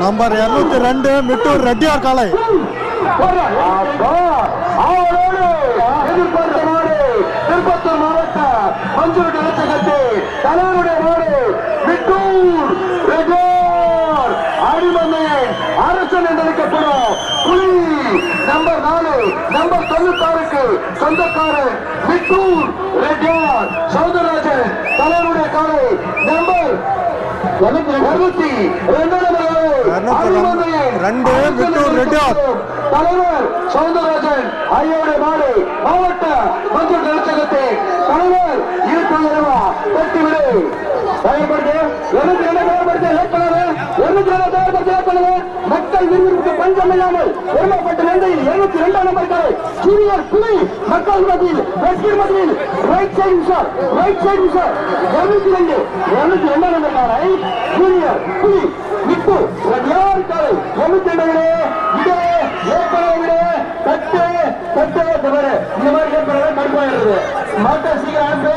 Number இருநூத்தி ரெண்டு மிட்டூர் ரெட்டியார் காலை. திருப்பத்தூர் மாவட்டம் மஞ்சள் நிலச்சகத்து தலைவருடைய நாடு விட்டூர் ரெஜோர் அடிமந்தையன் அரசன் என்றழைக்கப்படும் புலி நம்பர் நாலு நம்பர் தொண்ணூத்தாறுக்கு சொந்தக்காரர் விட்டூர் ரெட்டியார். சௌந்தரராஜன் தலைவருடைய காலை நம்பர் இருநூத்தி இரண்டாம் இருநூத்தி ரெண்டு. தலைவர் சௌந்தரராஜன் ஐயோடைய நாடு மாவட்ட மஞ்சள் நிலச்சகத்தை தலைவர் இருப்பா வெட்டி விடு பயன்படுத்து இருநூத்தி ரெண்டு தயார்படுத்த ஏற்படாது இருநூத்தி ரெண்டு தயார்படுத்த ஏற்படாது மக்கள் விரும்பிற்கு பஞ்சம் இல்லாமல் ஒருமைப்பட்ட நந்தையில் எழுபத்தி இரண்டாம் நம்பர் கடை ஜூனியர் புலி மக்கள் மத்தியில் வெற்றி மத்தியில் right side sir right side sir இருநூத்தி ரெண்டு இருநூத்தி இரண்டாம் நம்பர் கடை ஜூனியர் புலி விட்டு யார் கடை இருநூத்தி ரெண்டு விடு இது ஏற்பட விடு. தட்டு தட்டு தவறு. இந்த மாதிரி ஏற்பட கடுப்பாயிருது மாட்ட சீக்கிரம் ஆண்டு.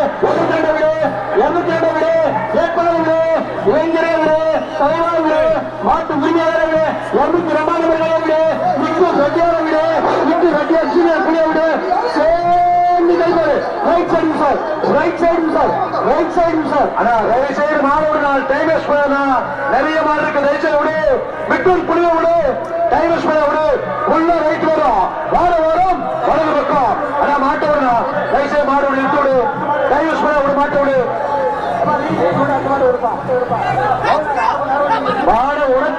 மாட்டு உரிமையாளரை விடு இருநூத்தி ரெண்டாம் நம்பர் விடு விட்டு ரெட்டியார விடு விட்டு ரெட்டியார் சீனியர் புளிய விடு. சேர்ந்து கைப்பாரு right side sir. Right side sir. Right side sir. அண்ணா தயவு செய்து மாடு ஒரு நாள். டைம் வேஸ்ட் பண்ணா நிறைய மாடு இருக்கு. தயவு செய்து விடு. விட்டு புளிய விடு. டைம் வேஸ்ட் பண்ண விடு. உள்ள ரைட் வரும். வார வரும். வலது பக்கம். அண்ணா மாட்ட விடுறா தயவு செய்து மாடு விடு இழுத்து விடு. டைம் வேஸ்ட் பண்ண விடு மாட்ட விடு. மாட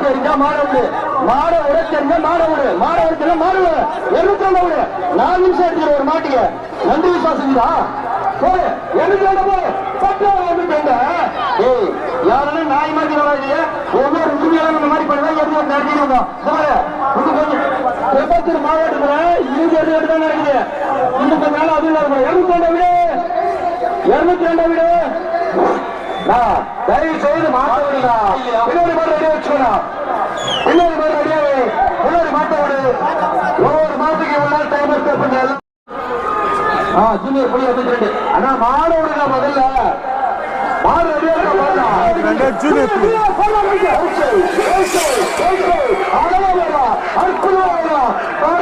மாட விடு மாட உடச்சு எரிஞ்சா மாட விடு மாட உடச்சு மாடு விடு எண்ணூத்தி விடு நாலு நிமிஷம் எடுத்துக்கிற ஒரு மாட்டுக்கு நன்றி விசுவாசம் போய் எழுத்து ரெண்டு போடு. பத்து எண்ணூத்தி ஏய் யாருன்னு நாய் மாதிரி வராது ஒவ்வொரு உரிமையாளர் இந்த மாதிரி பண்ணுவா எதுவும் நடத்தி இருந்தோம் திருப்பத்தூர் மாவட்டத்துல இருபது எட்டு எட்டு தான் நடக்குது இன்னும் கொஞ்ச நாள் அதுவும் இல்லாத எண்ணூத்தி ரெண்டு விடு. இருநூத்தி ரெண்டு விடு. தயவு செய்து மாட்ட விடுடா பின்னாடி மாட்ட ரெடியா வச்சுக்கணும் பின்னாடி மாட்ட ரெடியாவே முன்னாடி மாட்ட விடு ஒவ்வொரு மாட்டுக்கு இவ்வளவு டைம் எடுத்து ஆ ஜூனியர் புள்ளி வந்து ரெண்டு அண்ணா மாடு விடுங்க முதல்ல மாடு பாருடா. ரெண்டு ஜூனியர் புலி. அற்புதமா வருவா. பறக்குதா.